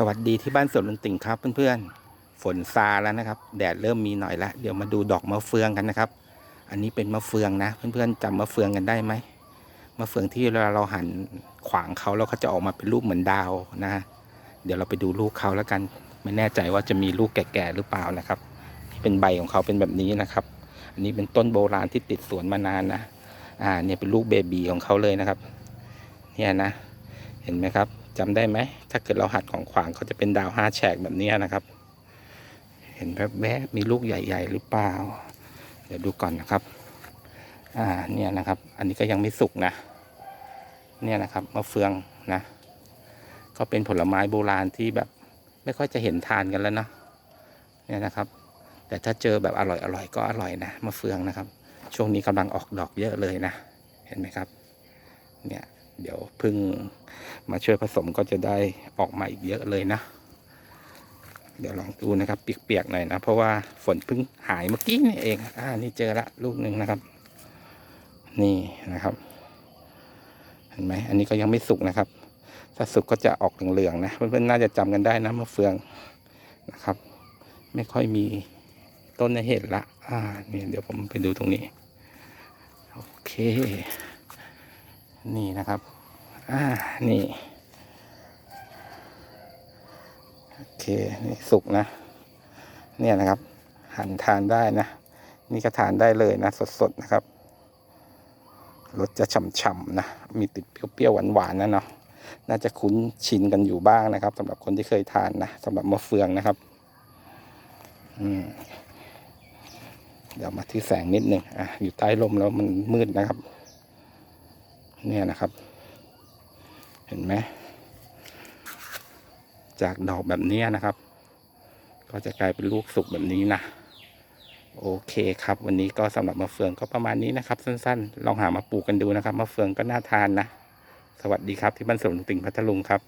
สวัสดีที่บ้านสวนลุงติ่งครับเพื่อนๆ ฝนซาแล้วนะครับ แดดเริ่มมีหน่อยละเดี๋ยวมาดูดอกมะเฟืองกันนะครับ อันนี้เป็นมะเฟืองนะ เพื่อนๆจำมะเฟืองกันได้ไหมมะเฟืองที่เวลาเราหันขวางเขาแล้วเขาจะออกมาเป็นรูปเหมือนดาวนะเดี๋ยวเราไปดูลูกเขาแล้วกัน ไม่แน่ใจว่าจะมีลูกแก่ๆหรือเปล่านะครับที่เป็นใบของเขาเป็นแบบนี้นะครับ อันนี้เป็นต้นโบราณที่ติดสวนมานานนะอ่าเนี่ยเป็นลูกเบบีของเขาเลยนะครับ เนี่ยนะ เห็นไหมครับ จำได้ไหม ถ้าเกิดเราหัดของขวางเขาจะเป็นดาวห้าแฉกแบบนี้นะครับ เห็นแวบๆมีลูกใหญ่ ๆ หรือเปล่า เดี๋ยวดูก่อนนะครับ อ่าเนี่ยนะครับ อันนี้ก็ยังไม่สุกนะ เนี่ยนะครับมะเฟืองนะ ก็เป็นผลไม้โบราณที่แบบไม่ค่อยจะเห็นทานกันแล้วเนาะ เนี่ยนะครับ แต่ถ้าเจอแบบอร่อยๆก็อร่อยนะมะเฟืองนะครับ ช่วงนี้กำลังออกดอกเยอะเลยนะ เห็นไหมครับ เนี่ย เดี๋ยวพึ่งมาช่วยผสมก็จะได้ออกมาอีกเยอะเลยนะ เดี๋ยวลองดูนะครับ เปียกๆหน่อยนะ เพราะว่าฝนเพิ่งหายเมื่อกี้นี่เอง อ่า นี่เจอละลูกหนึ่งนะครับ นี่นะครับ เห็นไหมอันนี้ก็ยังไม่สุกนะครับ ถ้าสุกก็จะออกเหลืองๆนะเพื่อนๆน่าจะจำกันได้นะมะเฟืองนะครับ ไม่ค่อยมีต้นในเห็ดละ อ่า นี่เดี๋ยวผมไปดูตรงนี้ โอเค นี่นะครับอ่านี่โอเคนี่สุกนะ เนี่ยนะครับหั่นทานได้นะ นี่ก็ทานได้เลยนะสดๆนะครับรสจะฉ่ำๆนะ มีติดเปรี้ยวๆหวานๆนะเนาะ น่าจะคุ้นชินกันอยู่บ้างนะครับสำหรับคนที่เคยทานนะสำหรับมะเฟืองนะครับ อืม เดี๋ยวมาที่แสงนิดหนึ่งอะ อยู่ใต้ลมแล้วมันมืดนะครับ เนี่ยนะครับ เห็นไหมจากดอกแบบนี้นะครับ ก็จะกลายเป็นลูกสุกแบบนี้นะโอเคครับ วันนี้ก็สำหรับมะเฟืองก็ประมาณนี้นะครับ สั้นๆ ลองหามาปลูกกันดูนะครับมะเฟืองก็น่าทานนะ สวัสดีครับที่บ้านสวนติ่งพัทลุงครับ